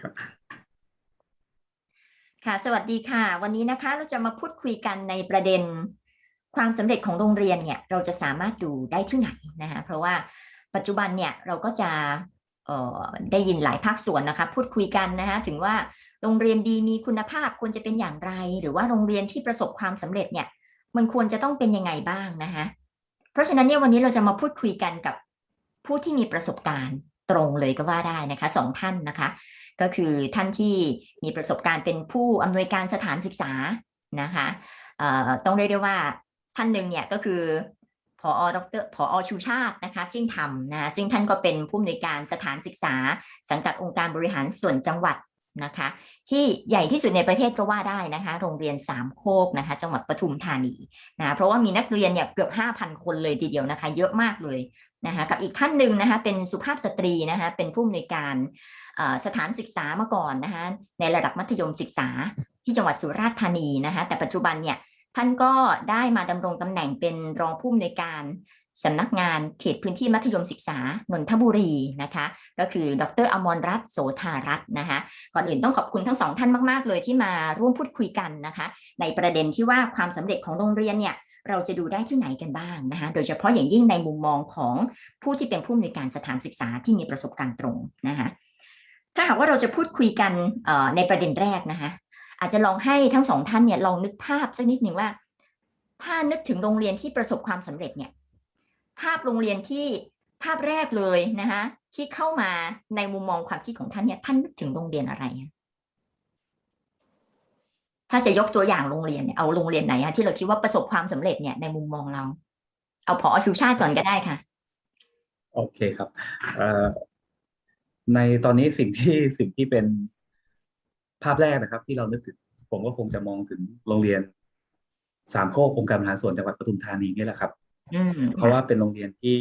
ครับค่ะ สวัสดีค่ะ วันนี้นะคะเราจะมาพูดคุยกันในประเด็น ความสำเร็จของโรงเรียนเนี่ย เราจะสามารถดูได้ที่ไหนนะคะเพราะว่าปัจจุบันเนี่ยเราก็จะออได้ยินหลายภาคส่วนนะคะพูดคุยกันนะคะถึงว่าโรงเรียนดีมีคุณภาพควรจะเป็นอย่างไร หรือว่าโรงเรียนที่ประสบความสำเร็จเนี่ย มันควรจะต้องเป็นยังไงบ้างนะคะเพราะฉะนั้นเนี่ยวันนี้เราจะมาพูดคุยกันกับผู้ที่มีประสบการณ์ ตรงเลยก็ว่าได้นะคะสองท่านนะคะ ก็คือท่านที่มีประสบการณ์เป็นผู้อำนวยการสถานศึกษานะคะต้องเรียกได้ว่าท่านหนึ่งเนี่ยก็คือพอดรพอชูชาตินะคะเที่ยงทำนะซึ่งท่านก็เป็นผู้อำนวยการสถานศึกษา สังกัดองค์การบริหารส่วนจังหวัด นะคะ ที่ใหญ่ที่สุดในประเทศก็ว่าได้นะคะ โรงเรียนสามโคกนะคะ จังหวัดปทุมธานีนะเพราะว่ามีนักเรียนเนี่ยเกือบ 5,000 คนเลยทีเดียวนะคะ เยอะมากเลยนะคะกับอีกท่านหนึ่งนะคะเป็นสุภาพสตรีนะคะเป็นผู้อำนวยการสถานศึกษามาก่อนนะคะในระดับมัธยมศึกษาที่จังหวัดสุราษฎร์ธานีนะคะแต่ปัจจุบันเนี่ยท่านก็ได้มาดำรงตำแหน่งเป็นรองผู้อำนวยการ สำนักงานเขตพื้นที่มัธยมศึกษานนทบุรีนะคะ ก็คือดรอมรรัตน์โสธารัตน์นะคะก่อนอื่นต้องขอบคุณทั้งสองท่านมากๆ เลยที่มาร่วมพูดคุยกันนะคะ ในประเด็นที่ว่าความสำเร็จของโรงเรียนเนี่ยเราจะดูได้ที่ไหนกันบ้างนะคะ โดยเฉพาะอย่างยิ่งในมุมมองของผู้ที่เป็นผู้อำนวยการสถานศึกษาที่มีประสบการณ์ตรงนะคะถ้าหากว่าเราจะพูดคุยกันในประเด็นแรกนะคะอาจจะลองให้ทั้งสองท่านเนี่ยลองนึกภาพสักนิดหนึ่งว่า ถ้านึกถึงโรงเรียนที่ประสบความสำเร็จเนี่ย ภาพโรงเรียนที่ภาพแรกเลยนะคะที่เข้ามาในมุมมองความคิดของท่านเนี่ยท่านนึกถึงโรงเรียนอะไร ถ้าจะยกตัวอย่างโรงเรียนเนี่ยเอาโรงเรียนไหนอะที่เราคิดว่าประสบความสำเร็จเนี่ยในมุมมองเรา เอาพอชูชาติก่อนก็ได้ค่ะ โอเคครับในตอนนี้สิ่งที่สิ่งที่เป็นภาพแรกนะครับ ที่เรานึกถึงผมก็คงจะมองถึงโรงเรียนสามโคกองค์การบริหารส่วนจังหวัดปทุมธานีนี่แหละครับ เพราะว่าเป็นโรงเรียนที่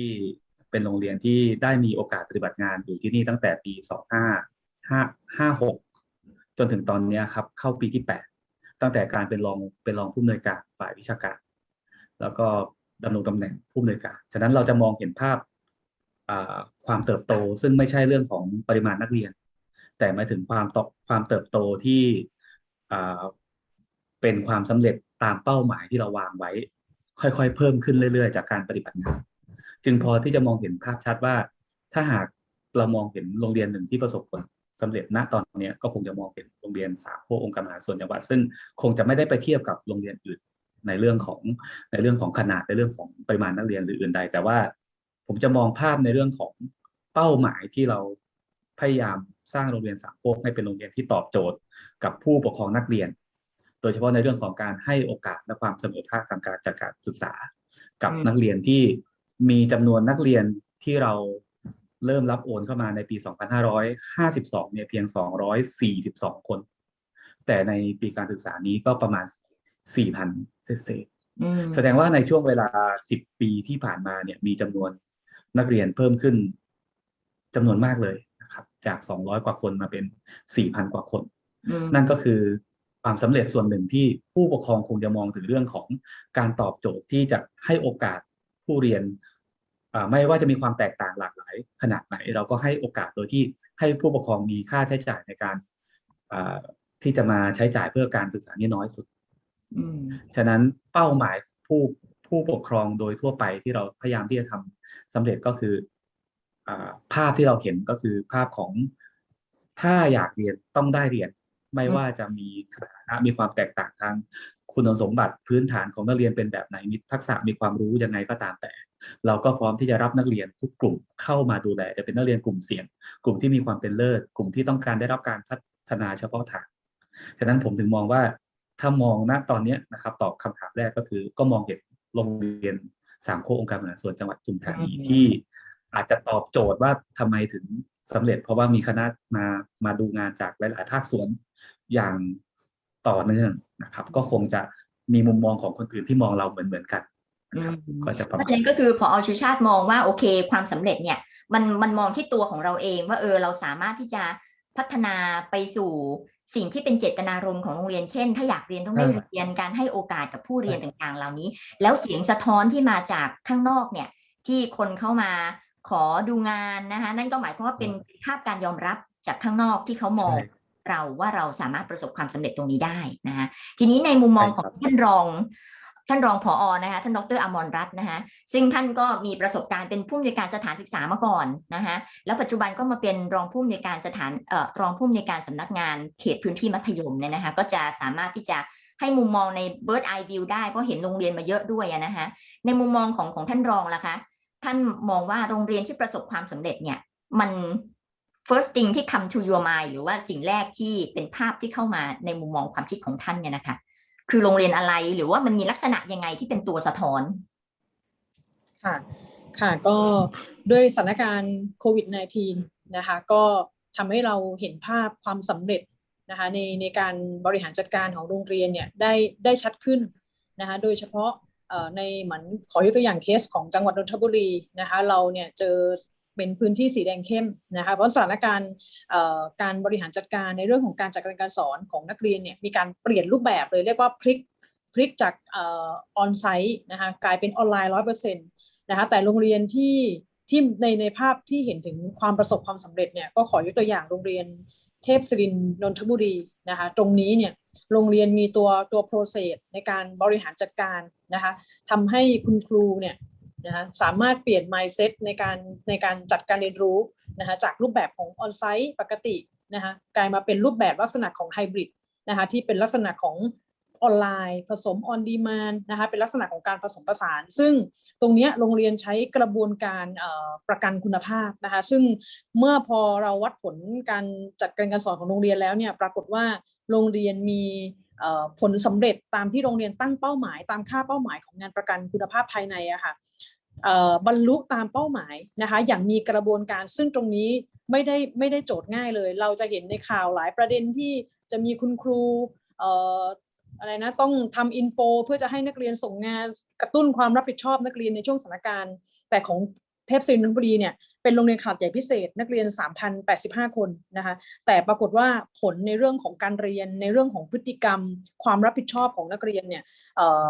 เป็นโรงเรียนที่ได้มีโอกาสปฏิบัติงานอยู่ที่นี่ตั้งแต่ปีสองห้าห้าห้าหกจนถึงตอนนี้ครับ เข้าปีที่แปดตั้งแต่การเป็นรองเป็นรองผู้อำนวยการฝ่ายวิชาการ แล้วก็ดำรงตำแหน่งผู้อำนวยการ ฉะนั้นเราจะมองเห็นภาพความเติบโตซึ่งไม่ใช่เรื่องของปริมาณนักเรียน แต่หมายถึงความตความเติบโตที่เป็นความสำเร็จตามเป้าหมายที่เราวางไว้ ค่อยๆ เพิ่มขึ้นเรื่อยๆ จากการปฏิบัติงานจึงพอที่จะมองเห็นภาพชัดว่า ถ้าหากเรามองเห็นโรงเรียนหนึ่งที่ประสบผลสำเร็จณตอนนี้ก็คงจะมองเห็นโรงเรียนสามโคกองค์การบริหาส่วนจังหวัดซึ่งคงจะไม่ได้ไปเทียบกับโรงเรียนอื่นในเรื่องของในเรื่องของขนาดในเรื่องของปริมาณนักเรียนหรืออื่นใด แต่ว่าผมจะมองภาพในเรื่องของเป้าหมายที่เราพยายามสร้างโรงเรียนสามโคกให้เป็นโรงเรียนที่ตอบโจทย์ กับผู้ปกครองนักเรียน โดยเฉพาะในเรื่องของการให้โอกาสและความเสมอภาคทางการจัดการศึกษา กับอืมนักเรียนที่มีจำนวนนักเรียนที่เราเริ่มรับโอนเข้ามาในปี 2552 เนี่ยเพียง 242 คน แต่ในปีการศึกษานี้ก็ประมาณ 4,000 เศษอืมๆแสดงว่าในช่วงเวลา 10 ปีที่ผ่านมาเนี่ยมีจำนวนนักเรียนเพิ่มขึ้นจำนวนมากเลยนะครับ จาก 200 กว่าคนมาเป็น 4,000 กว่าคนอืมนั่นก็คือ ความสำเร็จส่วนหนึ่งที่ผู้ปกครองคงจะมองถึงเรื่องของการตอบโจทย์ที่จะให้โอกาสผู้เรียนอ่าไม่ว่าจะมีความแตกต่างหลากหลายขนาดไหน เราก็ให้โอกาสโดยที่ให้ผู้ปกครองมีค่าใช้จ่ายในการอ่าที่จะมาใช้จ่ายเพื่อการศึกษานี่น้อยสุดอืมฉะนั้นเป้าหมายผู้ผู้ปกครองโดยทั่วไปที่เราพยายามที่จะทำสำเร็จก็คืออาภาพที่เราเห็นก็คือภาพของถ้าอยากเรียนต้องได้เรียน ไม่อืมว่าจะมีสถานะมีความแตกต่างทางคุณสมบัติพื้นฐานของนักเรียนเป็นแบบไหนมีทักษะมีความรู้ยังไงก็ตามแต่ เราก็พร้อมที่จะรับนักเรียนทุกกลุ่มเข้ามาดูแลจะเป็นนักเรียนกลุ่มเสี่ยง กลุ่มที่มีความเป็นเลิศกลุ่มที่ต้องการได้รับการพัฒนาเฉพาะทางฉะนั้นผมถึงมองว่าถ้ามองณตอนเนี้ยนะครับตอบคำถามแรกก็คือก็มองเห็นโรงเรียนสามโคกองค์การบริหารส่วนจังหวัดปทุมธานีอืมที่อาจจะตอบโจทย์ว่าทำไมถึงสำเร็จ เพราะว่ามีคณะมามาดูงานจากหลายๆภาคส่วน อย่างต่อเนื่องนะครับ ก็คงจะมีมุมมองของคนอื่นที่มองเราเหมือนเหมือนๆกันนะครับอืมก็จะประเพมาราะณฉะนั้นก็คือพอชูชาติมองว่าโอเค ความสำเร็จเนี่ยมันมันมองที่ตัวของเราเองว่าเออเราสามารถที่จะพัฒนาไปสู่สิ่งที่เป็นเจตนารมณ์ของโรงเรียนเช่น ถ้าอยากเรียนต้องได้ใช่เรียนการให้โอกาสกับผู้เรียนต่างๆ เหล่านี้ แล้วเสียงสะท้อนที่มาจากข้างนอกเนี่ยที่คนเข้ามาขอดูงานนะคะนั่นก็หมายความว่าเป็นภาพการยอมรับจากข้างนอกที่เขามองใช่ เราว่าเราสามารถประสบความสำเร็จตรงนี้ได้นะคะทีนี้ในมุมมองใช่ของครับท่านรองท่านรองผอนะคะท่านดรอมรรัตน์นะคะซึ่งท่านก็มีประสบการณ์เป็นผู้อำนวยการสถานศึกษามาก่อนนะคะแล้วปัจจุบันก็มาเป็นรองผู้อำนวยการสถานเอ่อรองผู้อำนวยการสำนักงานเขตพื้นที่มัธยมเนี่ยนะคะก็จะสามารถที่จะให้มุมมองใน bird eye view ได้เพราะเห็นโรงเรียนมาเยอะด้วยอะนะคะในมุมมองของของท่านรองล่ะคะ ท่านมองว่าโรงเรียนที่ประสบความสำเร็จเนี่ยมัน first thing ที่ come to your mind หรือว่าสิ่งแรกที่เป็นภาพที่เข้ามาในมุมมองความคิดของท่านเนี่ยนะคะ คือโรงเรียนอะไรหรือว่ามันมีลักษณะยังไงที่เป็นตัวสะท้อน ค่ะ ค่ะก็ด้วยสถานการณ์โควิด -19 นะคะ ก็ทำให้เราเห็นภาพความสำเร็จนะคะในในการบริหารจัดการของโรงเรียนเนี่ยได้ได้ชัดขึ้นนะคะโดยเฉพาะเอ่อในเหมือนขอยกตัวอย่างเคสของจังหวัดนนทบุรีนะคะเราเนี่ยเจอ เป็นพื้นที่สีแดงเข้มนะคะเพราะสถานการณ์การบริหารจัดการในเรื่องของการจัดการการสอนของนักเรียนเนี่ยมีการเปลี่ยนรูปแบบเลยเรียกว่าพลิกพลิกจากออนไซต์นะคะกลายเป็นออนไลน์ร้อยเปอร์เซ็นต์นะคะแต่โรงเรียนที่ที่ในในภาพที่เห็นถึงความประสบความสำเร็จเนี่ยก็ขอยกตัวอย่างโรงเรียนเทพศิรินนนทบุรีนะคะตรงนี้เนี่ยโรงเรียนมีตัวตัว process ในการบริหารจัดการนะคะทำให้คุณครูเนี่ย นะคะสามารถเปลี่ยน mindset ในการในการจัดการเรียนรู้นะคะจากรูปแบบของ on-site ปกตินะคะกลายมาเป็นรูปแบบลักษณะของ hybrid นะคะที่เป็นลักษณะของออนไลน์ ผสม on demand นะคะเป็นลักษณะของการผสมผสาน ซึ่งตรงนี้โรงเรียนใช้กระบวนการประกันคุณภาพนะคะซึ่งเมื่อพอเราวัดผลการจัดการการสอนของโรงเรียนแล้วเนี่ยปรากฏว่าโรงเรียนมี ผลสำเร็จตามที่โรงเรียนตั้งเป้าหมาย ตามค่าเป้าหมายของงานประกันคุณภาพภายในอะค่ะบรรลุตามเป้าหมายนะคะอย่างมีกระบวนการซึ่งตรงนี้ไม่ได้ไม่ได้โจทย์ง่ายเลย เราจะเห็นในข่าวหลายประเด็นที่จะมีคุณครูอะไรนะต้องทำอินโฟเพื่อจะให้นักเรียนส่งงานกระตุ้นความรับผิดชอบนักเรียนในช่วงสถานการณ์ แต่ของเทพศิรินทร์นนทบุรีเนี่ย เป็นโรงเรียนขาดใหญ่พิเศษ นักเรียน 3,085 คนนะคะแต่ปรากฏว่าผลในเรื่องของการเรียนในเรื่องของพฤติกรรม ความรับผิดชอบของนักเรียนเนี่ย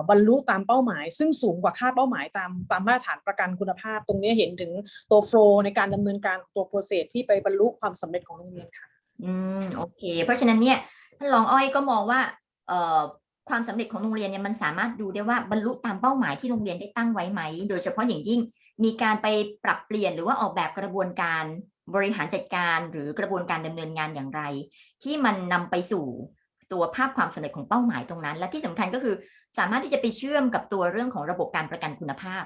บรรลุตามเป้าหมาย ซึ่งสูงกว่าค่าเป้าหมายตามตามมาตรฐานประกันคุณภาพ ตรงนี้เห็นถึงตัวโฟล์ในการดำเนินการตัวโปรเซสที่ไปบรรลุความสำเร็จของโรงเรียนค่ะอืมโอเค เพราะฉะนั้นเนี่ยท่านรองอ้อยก็มองว่าเอ่อความสำเร็จของโรงเรียนเนี่ยมันสามารถดูได้ว่าบรรลุตามเป้าหมายที่โรงเรียนได้ตั้งไว้ไหม โดยเฉพาะอย่างยิ่ง มีการไปปรับเปลี่ยนหรือว่าออกแบบกระบวนการบริหารจัดการหรือกระบวนการดำเนินงานอย่างไร ที่มันนำไปสู่ตัวภาพความสำเร็จของเป้าหมายตรงนั้น และที่สำคัญก็คือสามารถที่จะไปเชื่อมกับตัวเรื่องของระบบการประกันคุณภาพ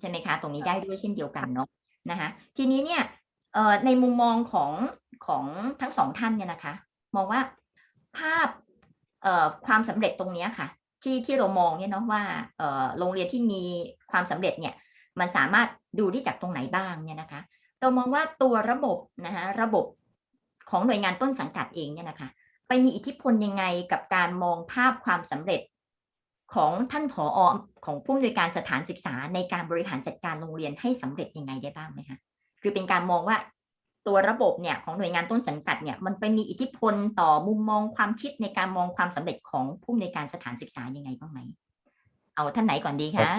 ใช่ไหมคะ ตรงนี้ได้ด้วยเช่นเดียวกันเนาะนะคะทีนี้เนี่ยในมุมมองของของทั้งสองท่านเนี่ยนะคะ มองว่าภาพความสำเร็จตรงนี้ค่ะ ที่ที่เรามองเนี่ยเนาะว่าโรงเรียนที่มีความสำเร็จเนี่ย มันสามารถดูได้จากตรงไหนบ้างเนี่ยนะคะ เรามองว่าตัวระบบนะคะระบบของหน่วยงานต้นสังกัดเองเนี่ยนะคะไปมีอิทธิพลยังไงกับการมองภาพความสำเร็จของท่านผอของผู้อำนวยการสถานศึกษาในการบริหารจัดการโรงเรียนให้สำเร็จยังไงได้บ้างไหมคะคือเป็นการมองว่าตัวระบบเนี่ยของหน่วยงานต้นสังกัดเนี่ยมันไปมีอิทธิพลต่อมุมมองความคิดในการมองความสำเร็จของผู้อำนวยการสถานศึกษายังไงบ้างไหมเอาท่านไหนก่อนดีคะ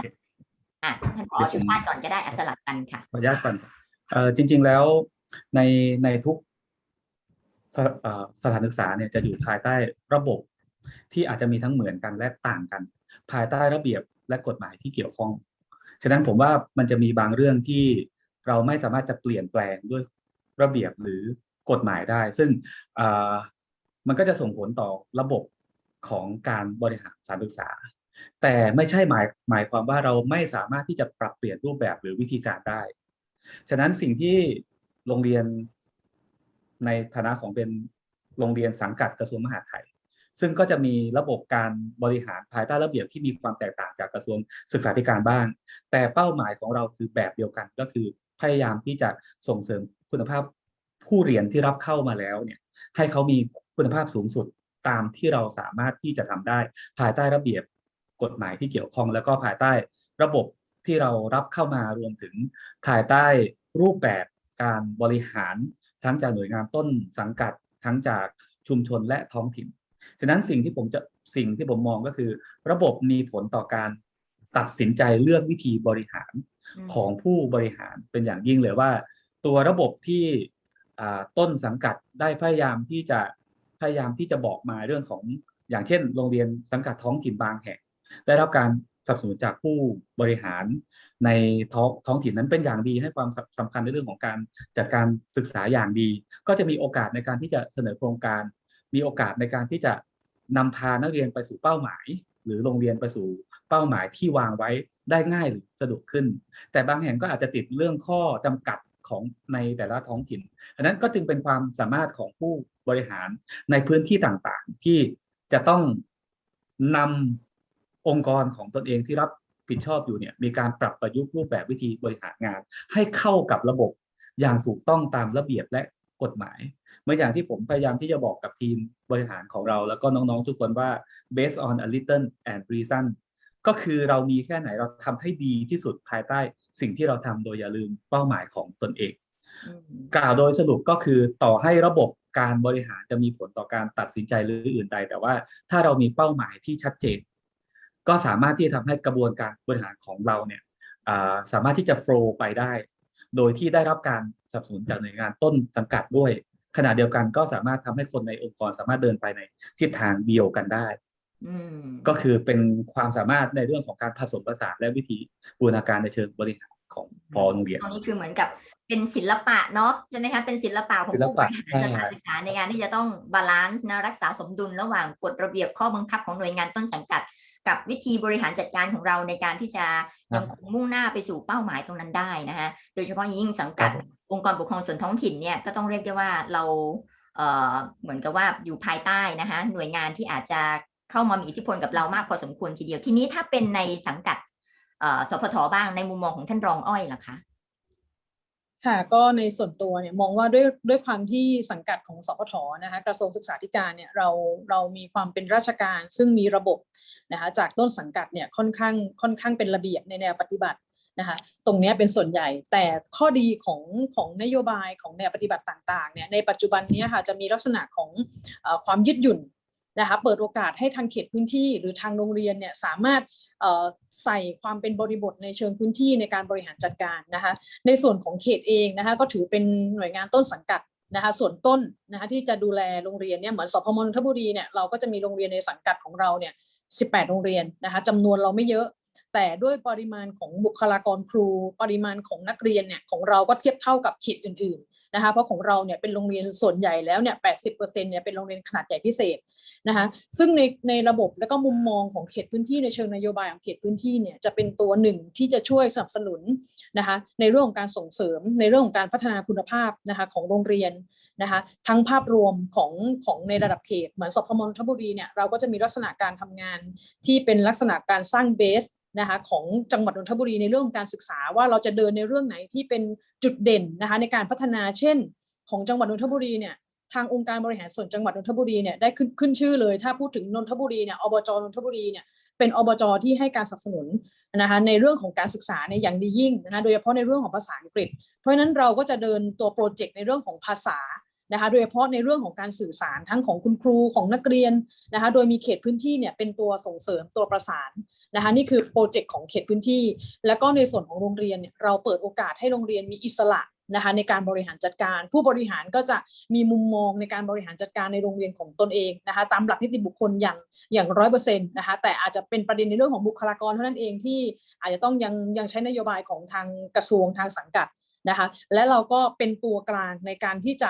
อเคอะท่านผอเดี๋ยวผมชุชาติก่อนก็ได้อะสลับกันค่ะขออนุญาตก่อนเอ่อจริง ๆแล้วในในทุกสเอ่อสถานศึกษาเนี่ยจะอยู่ภายใต้ระบบที่อาจจะมีทั้งเหมือนกันและต่างกัน ภายใต้ระเบียบและกฎหมายที่เกี่ยวข้อง ฉะนั้นผมว่ามันจะมีบางเรื่องที่เราไม่สามารถจะเปลี่ยนแปลงด้วยระเบียบหรือกฎหมายได้ ซึ่งเอ่อมันก็จะส่งผลต่อระบบของการบริหารสถานศึกษา แต่ไม่ใช่หมายหมายความว่าเราไม่สามารถที่จะปรับเปลี่ยนรูปแบบหรือวิธีการได้ ฉะนั้นสิ่งที่โรงเรียนในฐานะของเป็นโรงเรียนสังกัดกระทรวงมหาดไทย ซึ่งก็จะมีระบบการบริหารภายใต้ระเบียบที่มีความแตกต่างจากกระทรวงศึกษาธิการบ้าง แต่เป้าหมายของเราคือแบบเดียวกันก็คือพยายามที่จะส่งเสริมคุณภาพผู้เรียนที่รับเข้ามาแล้วเนี่ยให้เขามีคุณภาพสูงสุดตามที่เราสามารถที่จะทำได้ภายใต้ระเบียบ กฎหมายที่เกี่ยวข้อง แล้วก็ภายใต้ระบบที่เรารับเข้ามารวมถึงภายใต้รูปแบบการบริหารทั้งจากหน่วยงานต้นสังกัดทั้งจากชุมชนและท้องถิ่น ฉะนั้นสิ่งที่ผมจะสิ่งที่ผมมองก็คือ ระบบมีผลต่อการตัดสินใจเลือกวิธีบริหารอืมของผู้บริหารเป็นอย่างยิ่งเลยว่า ตัวระบบที่อ่าต้นสังกัดได้พยายามที่จะพยายามที่จะบอกมาเรื่องของอย่างเช่น โรงเรียนสังกัดท้องถิ่นบางแห่ง ได้รับการสนับสนุนจากผู้บริหารในท้องท้องถิ่นนั้นเป็นอย่างดีให้ความสำสำคัญในเรื่องของการจัดการศึกษาอย่างดี ก็จะมีโอกาสในการที่จะเสนอโครงการ มีโอกาสในการที่จะนำพานักเรียนไปสู่เป้าหมาย หรือโรงเรียนไปสู่เป้าหมายที่วางไว้ได้ง่ายหรือสะดวกขึ้น แต่บางแห่งก็อาจจะติดเรื่องข้อจำกัดของในแต่ละท้องถิ่นอันนั้นก็จึงเป็นความสามารถของผู้บริหารในพื้นที่ต่างๆ ที่จะต้องนำ องค์กรของตนเองที่รับผิดชอบอยู่เนี่ยมีการปรับประยุกต์รูปแบบวิธีบริหารงาน ให้เข้ากับระบบอย่างถูกต้องตามระเบียบและกฎหมายเหมื่อนอย่างที่ผมพยายามที่จะบอกกับทีมบริหารของเรา แล้วก็น้องๆทุกคนว่า based on a little and reason ก็คือเรามีแค่ไหนเราทำให้ดีที่สุดภายใต้สิ่งที่เราทำโดยอย่าลืมเป้าหมายของตนเองอืมกล่าวโดยสรุปก็คือต่อให้ระบบการบริหารจะมีผลต่อการตัดสินใจหรืออื่นใด แต่ว่าถ้าเรามีเป้าหมายที่ชัดเจน ก็สามารถที่จะทำให้กระบวนการบริหารของเราเนี่ยอ่าสามารถที่จะโฟล์ไปได้ โดยที่ได้รับการสนับสนุนจากหน่วยงานต้นสังกัดด้วย ขณะเดียวกันก็สามารถทำให้คนในองค์กรสามารถเดินไปในทิศทางเดียวกันได้อืมก็คือเป็นความสามารถในเรื่องของการผสมผสานและวิธีบูรณาการในเชิงบริหารของพอโรงเรียนตรงนี้คือเหมือนกับเป็นศิลปะเนาะใช่ไหมคะเป็นศิลปะของศิลผู้บปะริหารใช่สถานศึกษาในการที่จะต้องบาลานซ์นะรักษาสมดุลระหว่างกฎระเบียบข้อบังคับของหน่วยงานต้นสังกัด กับวิธีบริหารจัดการของเราในการที่จะยังคงมุ่งหน้าไปสู่เป้าหมายตรงนั้นได้นะคะโดยเฉพาะยิ่งสังกัดองค์กรปกครองส่วนท้องถิ่นเนี่ยก็ต้องเรียกได้ว่าเราเอ่อเหมือนกับว่าอยู่ภายใต้นะคะหน่วยงานที่อาจจะเข้ามามีอิทธิพลกับเรามากพอสมควรทีเดียวทีนี้ถ้าเป็นในสังกัดเอ่อสพทบ้างในมุมมองของท่านรองอ้อยล่ะคะ ค่ะก็ในส่วนตัวเนี่ยมองว่าด้วยด้วยความที่สังกัดของสพทนะคะกระทรวงศึกษาธิการเนี่ยเราเรามีความเป็นราชการ ซึ่งมีระบบนะคะจากต้นสังกัดเนี่ยค่อนข้างค่อนข้างเป็นระเบียบในแนวปฏิบัตินะคะตรงนี้เป็นส่วนใหญ่แต่ข้อดีของของนโยบายของแนวปฏิบัติต่างๆเนี่ยในปัจจุบันนี้ค่ะจะมีลักษณะของอความยืดหยุ่น นะคะเปิดโอกาสให้ทางเขตพื้นที่หรือทางโรงเรียนเนี่ยสามารถใส่ความเป็นบริบทในเชิงพื้นที่ในการบริหารจัดการนะคะในส่วนของเขตเองนะคะก็ถือเป็นหน่วยงานต้นสังกัดนะคะส่วนต้นนะคะที่จะดูแลโรงเรียนเนี่ยเหมือนสพมนนทบุรีเนี่ยเราก็จะมีโรงเรียนในสังกัดของเราเนี่ย18 โรงเรียนนะคะจำนวนเราไม่เยอะแต่ด้วยปริมาณของบุคลากรครู ปริมาณของนักเรียนเนี่ยของเราก็เทียบเท่ากับเขตอื่น นะคะเพราะของเราเนี่ยเป็นโรงเรียนส่วนใหญ่แล้วเนี่ย80%เนี่ยเป็นโรงเรียนขนาดใหญ่พิเศษนะคะซึ่งในในระบบและก็มุมมองของเขตพื้นที่ในเชิงนโยบายของเขตพื้นที่เนี่ยจะเป็นตัวหนึ่งที่จะช่วยสนับสนุนนะคะในเรื่องของการส่งเสริมในเรื่องของการพัฒนาคุณภาพนะคะของโรงเรียนนะคะทั้งภาพรวมของของในระดับเขตเหมือนสพมนทบุรีเนี่ยเราก็จะมีลักษณะการทำงานที่เป็นลักษณะการสร้างเบส นะคะของจังหวัดนนทบุรีในเรื่องของการศึกษาว่าเราจะเดินในเรื่องไหนที่เป็นจุดเด่นนะคะในการพัฒนาเช่น ของจังหวัดนนทบุรีเนี่ยทางองค์การบริหารส่วนจังหวัดนนทบุรีเนี่ยได้ขึ้นขึ้นชื่อเลย ถ้าพูดถึงนนทบุรีเนี่ยอบจนนทบุรีเนี่ยเป็นอบจที่ให้การสนับสนุนนะคะในเรื่องของการศึกษาในยอย่างดียิ่งนะคะโดยเฉพาะในเรื่องของภาษาอังกฤษ เพราะฉะนั้นเราก็จะเดินตัวโปรเจกต์ในเรื่องของภาษา นะคะโดยเฉพาะในเรื่องของการสื่อสารทั้งของคุณครูของนักเรียนนะคะโดยมีเขตพื้นที่เนี่ยเป็นตัวส่งเสริมตัวประสานนะคะนี่คือโปรเจกต์ของเขตพื้นที่ แล้วก็ในส่วนของโรงเรียนเนี่ยเราเปิดโอกาสให้โรงเรียนมีอิสระนะคะในการบริหารจัดการ ผู้บริหารก็จะมีมุมมองในการบริหารจัดการในโรงเรียนของตนเองนะคะตามหลักนิติบุคคลอย่างอย่างร้อยเปอร์เซ็นต์นะคะแต่อาจจะเป็นประเด็นในเรื่องของบุคลากรเท่านั้นเองที่อาจจะต้องยังยังใช้นโยบายของทางกระทรวงทางสังกัดนะคะและเราก็เป็นตัวกลางในการที่จะ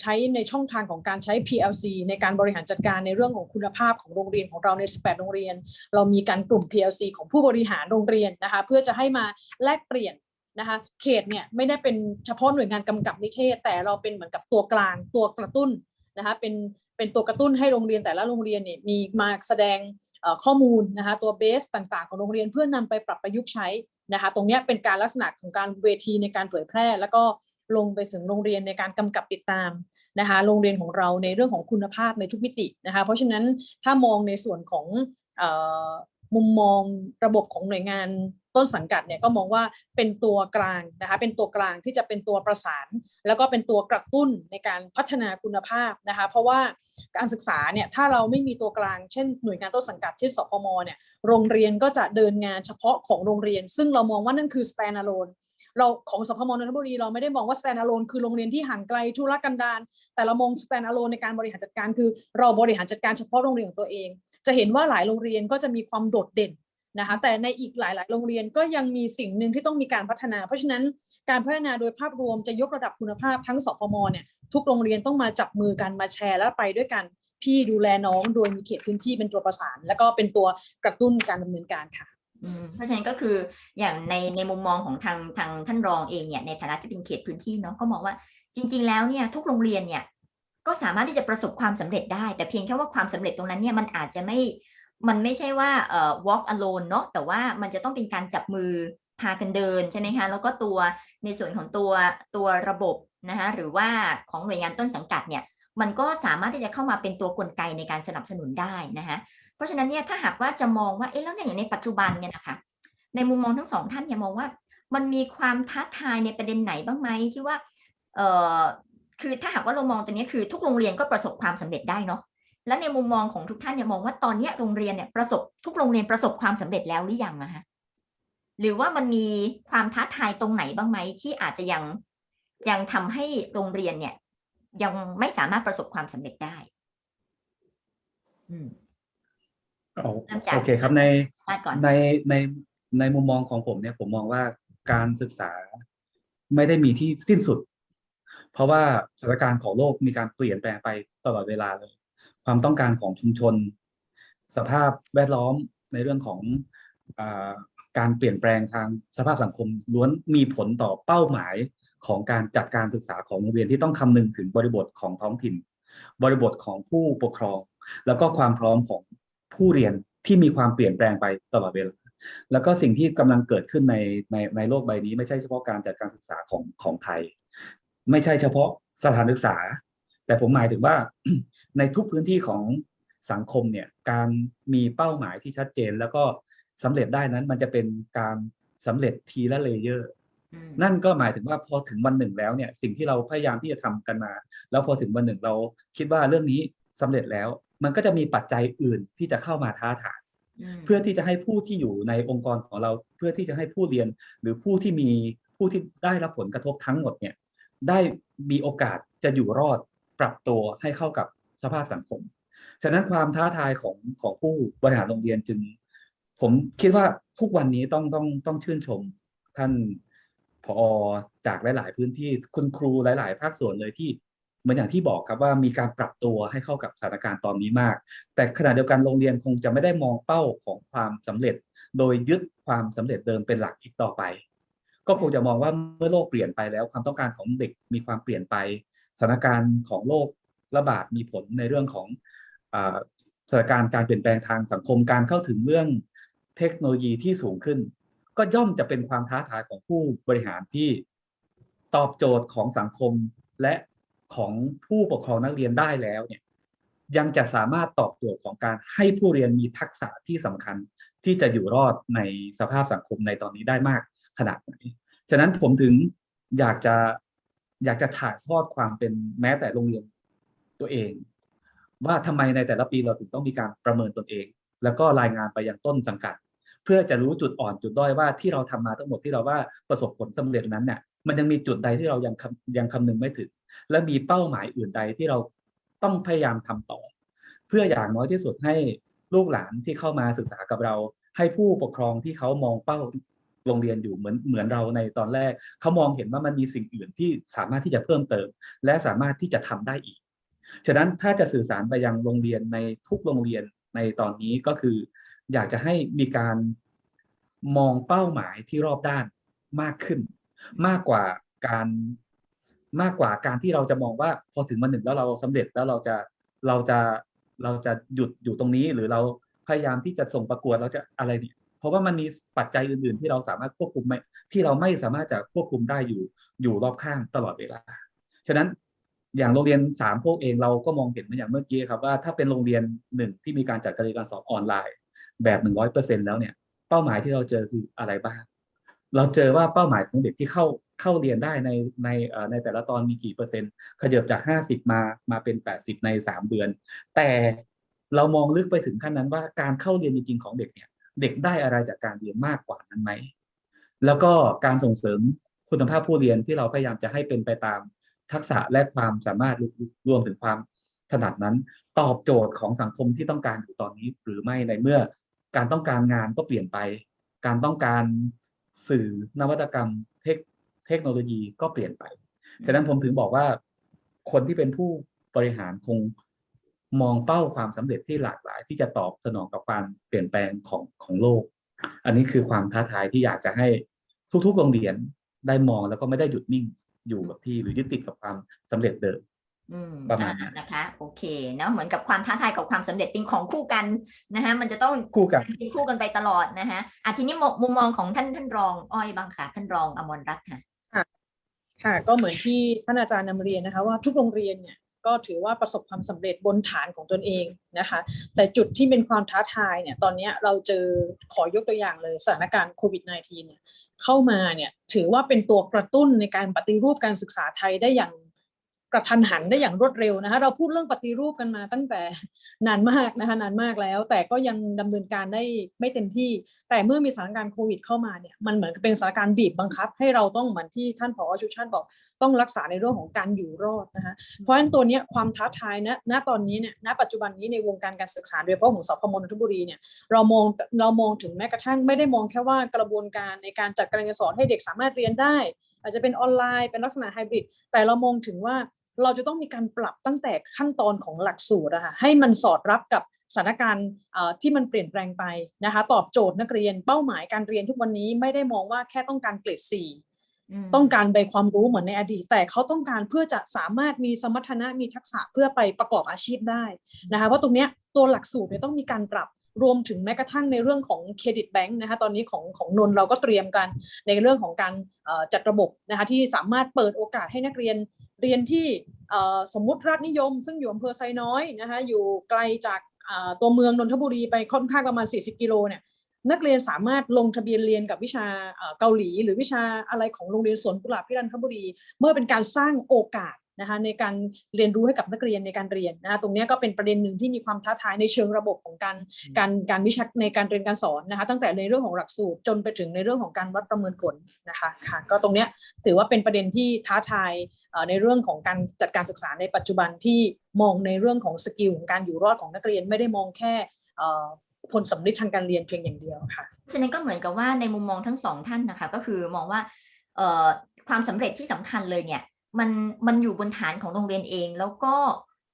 ใช้ในช่องทางของการใช้ PLC ในการบริหารจัดการในเรื่องของคุณภาพของโรงเรียนของเราใน 18 โรงเรียน เรามีการกลุ่ม PLC ของผู้บริหารโรงเรียนนะคะเพื่อจะให้มาแลกเปลี่ยนนะคะเขตเนี่ยไม่ได้เป็นเฉพาะหน่วยงานกำกับนิเทศ แต่เราเป็นเหมือนกับตัวกลางตัวกระตุ้นนะคะเป็นเป็นตัวกระตุ้นให้โรงเรียนแต่ละโรงเรียนเนี่ยมีมาแสดงข้อมูลนะคะตัวเบสต่างๆ ของโรงเรียนเพื่อนำไปปรับประยุกต์ใช้นะคะตรงเนี้ยเป็นการลักษณะของการเวทีในการเผยแพร่ แล้วก็ ลงไปถึงโรงเรียนในการกำกับติดตามนะคะ โรงเรียนของเราในเรื่องของคุณภาพในทุกมิตินะคะ เพราะฉะนั้นถ้ามองในส่วนของออมุมมองระบบของหน่วยงานต้นสังกัดเนี่ยก็มองว่าเป็นตัวกลางนะคะเป็นตัวกลางที่จะเป็นตัวประสาน แล้วก็เป็นตัวกระตุ้นในการพัฒนาคุณภาพนะคะเพราะว่าการศึกษาเนี่ยถ้าเราไม่มีตัวกลางเช่นหน่วยงานต้นสังกัดเช่นสพมเนี่ยโรงเรียนก็จะเดินงานเฉพาะของโรงเรียน ซึ่งเรามองว่านั่นคือ stand alone เราของสพมนนทบุรีเราไม่ได้มองว่า stand alone คือโรงเรียนที่ห่างไกลทุรกันดารแต่เรามอง stand alone ในการบริหารจัดการคือ เราบริหารจัดการเฉพาะโรงเรียนของตัวเอง จะเห็นว่าหลายโรงเรียนก็จะมีความโดดเด่นนะคะแต่ในอีกหลาย ๆ โรงเรียนก็ยังมีสิ่งหนึ่งที่ต้องมีการพัฒนา เพราะฉะนั้นการพัฒนาโดยภาพรวมจะยกระดับคุณภาพทั้งสพมเนี่ยทุกโรงเรียนต้องมาจับมือกันมาแชร์และไปด้วยกัน พี่ดูแลน้องโดยมีเขตพื้นที่เป็นตัวประสาน แล้วก็เป็นตัวกระตุ้นการดำเนินการค่ะ เพราะฉะนั้นก็คืออย่างในในมุมมองของทางทางท่านรองเองเนี่ยในฐานะที่เป็นเขตพื้นที่เนาะก็มองว่าจริง ๆ แล้วเนี่ยทุกโรงเรียนเนี่ยก็สามารถที่จะประสบความสำเร็จได้ แต่เพียงแค่ว่าความสำเร็จตรงนั้นเนี่ยมันอาจจะไม่มันไม่ใช่ว่าเอ่อ walk alone เนาะแต่ว่ามันจะต้องเป็นการจับมือพากันเดินใช่ไหมคะแล้วก็ตัวในส่วนของตัวตัวระบบนะคะหรือว่าของหน่วยงานต้นสังกัดเนี่ยมันก็สามารถที่จะเข้ามาเป็นตัวกลไกในการสนับสนุนได้นะคะ ราะฉะนั้นเนี่ยถ้าหากว่าจะมองว่าเอ๊ะแล้วเนี่ยอย่างในปัจจุบันเนี่ยนะคะในมุมมองทั้งสองท่านเนี่ยมองว่ามันมีความท้าทายในประเด็นไหนบ้างไหมที่ว่าเอ่อคือถ้าหากว่าเรามองตัวนี้คือทุกโรงเรียนก็ประสบความสำเร็จได้เนาะและในมุมมองของทุกท่านเนี่ยมองว่าตอนนี้โรงเรียนเนี่ยประสบทุกโรงเรียนประสบความสำเร็จแล้วหรือยังอะฮะหรือว่ามันมีความท้าทายตรงไหนบ้างไหมที่อาจจะยังยังทำให้โรงเรียนเนี่ย ยังไม่สามารถประสบความสำเร็จได้ อืม ริ่มจากโอเคครับในได้ก่อนในในในมุมมองของผมเนี่ยผมมองว่าการศึกษาไม่ได้มีที่สิ้นสุด เพราะว่าสถานการณ์ของโลกมีการเปลี่ยนแปลงไปตลอดเวลาเลย ความต้องการของชุมชน สภาพแวดล้อมในเรื่องของอาการเปลี่ยนแปลงทางสภาพสังคมล้วนมีผลต่อเป้าหมายของการจัดการศึกษาของโรงเรียนที่ต้องคำนึงถึงบริบทของท้องถิ่น บริบทของผู้ปกครอง แล้วก็ความพร้อมของ ผู้เรียนที่มีความเปลี่ยนแปลงไปตลอดเวลาแล้วก็สิ่งที่กำลังเกิดขึ้นในในในโลกใบนี้ ไม่ใช่เฉพาะการจัดการศึกษาของของไทย ไม่ใช่เฉพาะสถานศึกษา แต่ผมหมายถึงว่าในทุกพื้นที่ของสังคมเนี่ยการมีเป้าหมายที่ชัดเจน แล้วก็สำเร็จได้นั้น มันจะเป็นการสำเร็จทีละเลเยอร์อืมนั่นก็หมายถึงว่าพอถึงวันหนึ่งแล้วเนี่ยสิ่งที่เราพยายามที่จะทำกันมา แล้วพอถึงวันหนึ่งเราคิดว่าเรื่องนี้สำเร็จแล้ว มันก็จะมีปัจจัยอื่นที่จะเข้ามาท้าทายมเพื่อที่จะให้ผู้ที่อยู่ในองค์กรของเราเพื่อที่จะให้ผู้เรียน หรือผู้ที่มีผู้ที่ได้รับผลกระทบทั้งหมดเนี่ยได้มีโอกาสจะอยู่รอดปรับตัวให้เข้ากับสภาพสังคม ฉะนั้นความท้าทายของของผู้บริหารโรงเรียนจึง ผมคิดว่าทุกวันนี้ต้องต้องต้องชื่นชมท่านผอจากหลาย ๆ พื้นที่คุณครูหลาย ๆ ภาคส่วนเลยที่ เหมือนอย่างที่บอกครับว่ามีการปรับตัวให้เข้ากับสถานการณ์ตอนนี้มาก แต่ขณะเดียวกันโรงเรียนคงจะไม่ได้มองเป้าของความสำเร็จ โดยยึดความสำเร็จเดิมเป็นหลักอีกต่อไป ก็คงจะมองว่าเมื่อโลกเปลี่ยนไปแล้ว ความต้องการของเด็กมีความเปลี่ยนไปสถานการณ์ของโรคระบาดมีผลในเรื่องของอสถานการณ์การเปลี่ยนแปลงทางสังคมการเข้าถึงเรื่องเทคโนโลยีที่สูงขึ้น ก็ย่อมจะเป็นความท้าทายของผู้บริหารที่ตอบโจทย์ของสังคมและ ของผู้ปกครองนักเรียนได้แล้วเนี่ยยังจะสามารถตอบโจทย์ของการให้ผู้เรียนมีทักษะที่สำคัญที่จะอยู่รอดในสภาพสังคมในตอนนี้ได้มากขนาดไหน ฉะนั้นผมถึงอยากจะอยากจะถ่ายทอดความเป็นแม้แต่โรงเรียนตัวเอง ว่าทำไมในแต่ละปีเราถึงต้องมีการประเมินตนเอง แล้วก็รายงานไปยังต้นสังกัด เพื่อจะรู้จุดอ่อนจุดด้อยว่าที่เราทำมาทั้งหมดที่เราว่าประสบผลสำเร็จนั้นเนี่ยมันยังมีจุดใดที่เรายังคำยังคำนึงไม่ถึง และมีเป้าหมายอื่นใดที่เราต้องพยายามทำต่อ เพื่ออย่างน้อยที่สุดให้ลูกหลานที่เข้ามาศึกษากับเรา ให้ผู้ปกครองที่เขามองเป้าโรงเรียนอยู่เหมือนเหมือนเราในตอนแรก เขามองเห็นว่ามันมีสิ่งอื่นที่สามารถที่จะเพิ่มเติม และสามารถที่จะทำได้อีก ฉะนั้นถ้าจะสื่อสารไปยังโรงเรียนในทุกโรงเรียนในตอนนี้ก็คือ อยากจะให้มีการมองเป้าหมายที่รอบด้านมากขึ้น มากกว่าการ มากกว่าการที่เราจะมองว่าพอถึงวันหนึ่งแล้วเราสำเร็จแล้วเราจะเราจะเราจะหยุดอยู่ตรงนี้หรือเราพยายามที่จะส่งประกวดเราจะอะไรเนี่ยเพราะว่ามันมีปัจจัยอื่น ๆ ที่เราสามารถควบคุมไม่ที่เราไม่สามารถจะควบคุมได้อยู่อยู่รอบข้างตลอดเวลาฉะนั้นอย่างโรงเรียนสามพวกเองเราก็มองเห็นมาอย่างเมื่อกี้ครับว่าถ้าเป็นโรงเรียนหนึ่งที่มีการจัดการเรียนการสอนออนไลน์ แบบหนึ่งร้อยเปอร์เซ็นแล้วเนี่ยเป้าหมายที่เราเจอคืออะไรบ้าง เราเจอว่าเป้าหมายของเด็กที่เข้าเข้าเรียนได้ในในในแต่ละตอนมีกี่เปอร์เซ็นต์ขยับจากห้าสิบมามาเป็นแปดสิบในสามเดือน แต่เรามองลึกไปถึงขั้นนั้นว่าการเข้าเรียนจริงๆของเด็กเนี่ย เด็กได้อะไรจากการเรียนมากกว่านั้นไหมแล้วก็การส่งเสริมคุณภาพผู้เรียนที่เราพยายามจะให้เป็นไปตามทักษะและความสามารถรวมถึงความถนัดนั้น ตอบโจทย์ของสังคมที่ต้องการอยู่ตอนนี้หรือไม่ในเมื่อ การต้องการงานก็เปลี่ยนไป การต้องการ สื่อนวัตกรรมเทคเทคโนโลยีก็เปลี่ยนไปฉะนั้นผมถึงบอกว่าคนที่เป็นผู้บริหารคงมองเป้าความสำเร็จที่หลากหลาย ที่จะตอบสนองกับการเปลี่ยนแปลงของของโลก อันนี้คือความท้าทายที่อยากจะให้ทุกๆโรงเรียนได้มองแล้วก็ไม่ได้หยุดนิ่งอยู่กับที่หรือยึดติดกับความสำเร็จเดิมอืม ประมาณนั้อ่านนะคะ โอเคเนาะเหมือนกับความท้าทายกับความสำเร็จเป็นของคู่กันนะคะมันจะต้องคู่กันเป็นคู่กันไปตลอดนะคะอะทีนี้มุมมุมมองของท่านท่านรองอ้อยบ้างค่ะท่านรองอมรรัตน์ค่ะค่ะ ก็เหมือนที่ท่านอาจารย์นำเรียนนะคะว่าทุกโรงเรียนเนี่ยก็ถือว่าประสบความสำเร็จบนฐานของตนเองนะคะ แต่จุดที่เป็นความท้าทายเนี่ยตอนเนี้ยเราเจอขอยกตัวอย่างเลยสถานการณ์โควิด -19 เนี่ยเข้ามาเนี่ยถือว่าเป็นตัวกระตุ้นในการปฏิรูปการศึกษาไทยได้อย่าง กระทันหันได้อย่างรวดเร็วนะคะเราพูดเรื่องปฏิรูปกันมาตั้งแต่นานมากนะคะนานมากแล้ว แต่ก็ยังดำเนินการได้ไม่เต็มที่ แต่เมื่อมีสถานการณ์โควิดเข้ามาเนี่ยมันเหมือนเป็นสถานการณ์บีบบังคับ ให้เราต้องเหมือนที่ท่านผอชุชาติบอกต้องรักษาในเรื่องของการอยู่รอดนะคะเพราะฉะนั้นตัวนี้ความท้าทายนะณตอนนี้เนี่ยณปัจจุบันนี้ในวงการการศึกษาโดยเฉพาะของสพมนนทบุรีเนี่ยเรามองเรามองถึงแม้กระทั่งไม่ได้มองแค่ว่ากระบวนการในการจัดการเรียนการสอนให้เด็กสามารถเรียนได้ อาจจะเป็นออนไลน์เป็นลักษณะไฮบริดแต่เรามองถึงว่า เราจะต้องมีการปรับตั้งแต่ขั้นตอนของหลักสูตรอะค่ะให้มันสอดรับกับสถานการณ์เอ่อที่มันเปลี่ยนแปลงไปนะคะตอบโจทย์นักเรียนเป้าหมายการเรียนทุกวันนี้ไม่ได้มองว่าแค่ต้องการเกรดสี่มต้องการใบความรู้เหมือนในอดีต แต่เขาต้องการเพื่อจะสามารถมีสมรรถนะมีทักษะเพื่อไปประกอบอาชีพได้นะคะเพราะตรงเนี้ยตัวหลักสูตรเนี่ยต้องมีการปรับรวมถึงแม้กระทั่งในเรื่องของเครดิตแบงค์นะคะตอนนี้ของของนนท์เราก็เตรียมกันในเรื่องของการเอ่อจัดระบบนะคะที่สามารถเปิดโอกาสให้นักเรียน เรียนที่สมมุติรัฐนิยม ซึ่งอยู่อำเภอไซน้อยนะคะอยู่ไกลจากตัวเมืองนนทบุรีไปค่อนข้างประมาณ 40 กิโลเนี่ยนักเรียนสามารถลงทะเบียนเรียนกับวิชาเกาหลี หรือวิชาอะไรของโรงเรียนสวนกุหลาบพิรันทบุรี เมื่อเป็นการสร้างโอกาส นะคะในการเรียนรู้ให้กับนักเรียนในการเรียนนะคะตรงเนี้ยก็เป็นประเด็นหนึ่งที่มีความท้าทายในเชิงระบบของการการการวิชาในการเรียนการสอนนะคะตั้งแต่ในเรื่องของหลักสูตรจนไปถึงในเรื่องของการวัดประเมินผลนะคะค่ะก็ตรงเนี้ยถือว่าเป็นประเด็นที่ท้าทายเอ่อในเรื่องของการจัดการศึกษาในปัจจุบันที่มองในเรื่องของสกิลของการอยู่รอดของนักเรียนไม่ได้มองแค่เอ่อผลสำลิดทางการเรียนเพียงอย่างเดียวค่ะ ฉะนั้นก็เหมือนกับว่าในมุมมองทั้งสองท่านนะคะ ก็คือมองว่าเอ่อความสำเร็จที่สำคัญเลยเนี่ย มันมันอยู่บนฐานของโรงเรียนเอง แล้วก็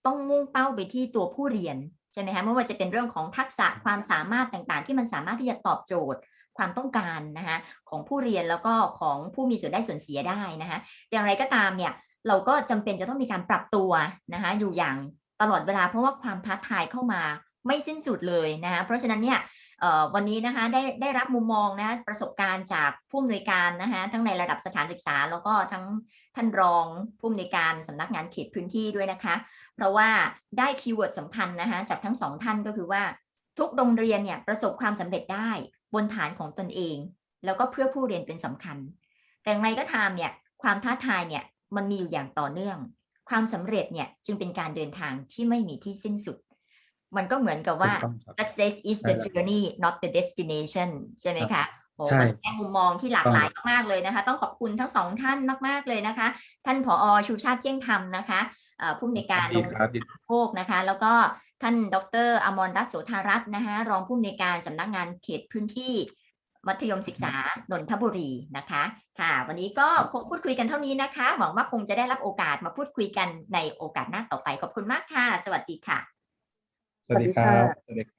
ต้องมุ่งเป้าไปที่ตัวผู้เรียนใช่ไหมคะไม่ว่าจะเป็นเรื่องของทักษะความสามารถต่างๆ ที่มันสามารถที่จะตอบโจทย์ความต้องการนะคะของผู้เรียนแล้วก็ของผู้มีส่วนได้ส่วนเสียได้นะคะอย่างไรก็ตามเนี่ยเราก็จำเป็นจะต้องมีการปรับตัวนะคะอยู่อย่างตลอดเวลาเพราะว่าความท้าทายเข้ามาไม่สิ้นสุดเลยนะคะเพราะฉะนั้นเนี่ย วันนี้นะคะได้ได้รับมุมมองนะประสบการณ์จากผู้อำนวยการนะคะทั้งในระดับสถานศึกษา แล้วก็ทั้งท่านรองผู้อำนวยการสำนักงานเขตพื้นที่ด้วยนะคะ เพราะว่าได้คีย์เวิร์ดสำคัญนะคะจากทั้งสองท่านก็คือว่าทุกโรงเรียนเนี่ยประสบความสำเร็จได้บนฐานของตนเอง แล้วก็เพื่อผู้เรียนเป็นสำคัญ แต่อย่างไรก็ตามเนี่ยความท้าทายเนี่ยมันมีอยู่อย่างต่อเนื่อง ความสำเร็จเนี่ยจึงเป็นการเดินทางที่ไม่มีที่สิ้นสุด มันก็เหมือนกับว่าถูกต้องครับ success is ใช่ the แล้ว journey not the destination ใช่ไหมคะโอ้ใช่มันแง่มุมมองที่หลากต้องหลายมากๆเลยนะคะ ต้องขอบคุณทั้งสองท่านมาก ๆ เลยนะคะ ท่านผอชูชาติเที่ยงธรรมนะคะเอ่อผู้อำนวยการยิโรนงดีเรีครัยบนสามโคกนะคะ แล้วก็ท่านดรอมรรัตน์โสธารัตน์นะคะรองผู้อำนวยการสำนักงานเขตพื้นที่ มัธยมศึกษานนทบุรีนะคะ ค่ะ วันนี้ก็คงพูดคุยกันเท่านี้นะคะ หวังว่าคงจะได้รับโอกาสมาพูดคุยกันในโอกาสหน้าต่อไป ขอบคุณมากค่ะ สวัสดีค่ะ สวัสดีครับ สวัสดี